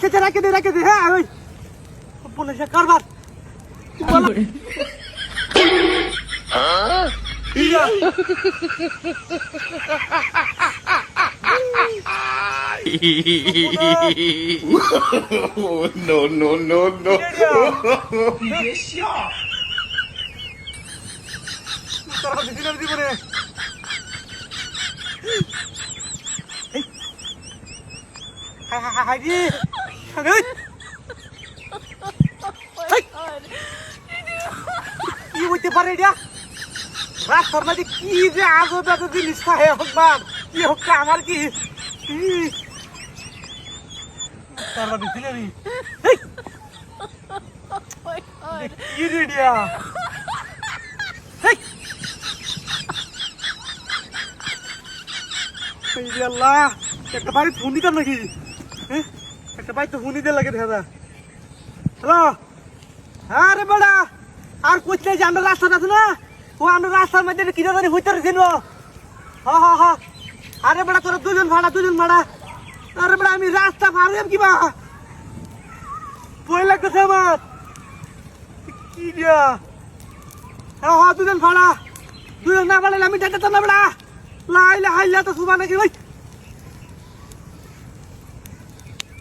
কেটে রাখে দে রাখে দে হ্যাঁ ওই পুলিশে কারবার ইয়া Oh, no, no, no, no. তারা দিদিনার জীবনে হাইদি কি হইতে পারে এটা? রাস্তার মাঝে কি যে আজব এত জিনিস খায় হোক বাপ কি হোক আমার কি? তারা দিদিনারি কি রে রে আল্লাহ, একটা বাড়ি ফোন দিতাম নাকি? হ্যাঁ? একটা বাড়ি তো ফোন দিতে লাগে যায় হ্যালো? হ্যাঁ রে বেড়া, আর কোথায় যে আমরা রাস্তাটা আছে না, ও আমরা রাস্তার মধ্যে কি জানি হইতে রেছিল হ হ হ। আরে বেড়া, তোরা দুজন ভাড়া দুজন ভাড়া। আরে বেড়া, আমি রাস্তা ভাড়াম কি বা? বই লাগতেছে আমার। কি দিয়া? হ্যাঁ হ্যাঁ দুজন ভাড়া। দুজন না ভাড়ালে আমি ডাক্তার না বেড়া। লাইলে হাইলা তো সুবা নাকি ভাই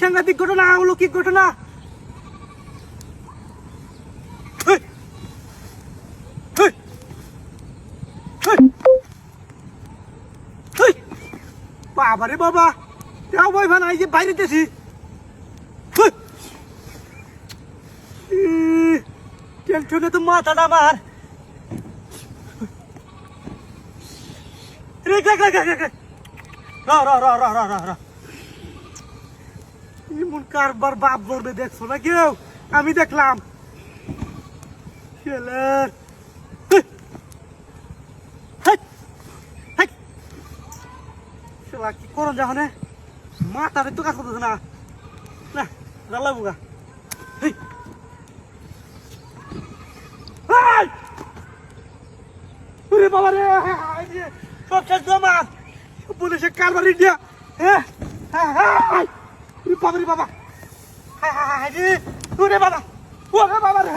সাংঘাতিক ঘটনা, অলৌকিক ঘটনা! বাবা রে বাবা যাও ভাই ভান যে বাইরে তেছি টেনশনে তো মাথাটা আমার। রে রে রে রে, রা রা রা রা রা রা। রা এমন কারবার বাপ ধরবে, দেখছ না কেউ? আমি দেখলাম। কি যা হনে তো কাজ করতেছে না। গালা বুগা হেই! হেই! বাবা রে সব শেষ জমা পুলিশে কারবার ইন্ডিয়া। হ্যাঁ হ্যাঁ। হ্যাঁ ওরে বাবা হ্যাঁ হ্যাঁ হ্যাঁ ওরে বাবা ওরে বাবা রে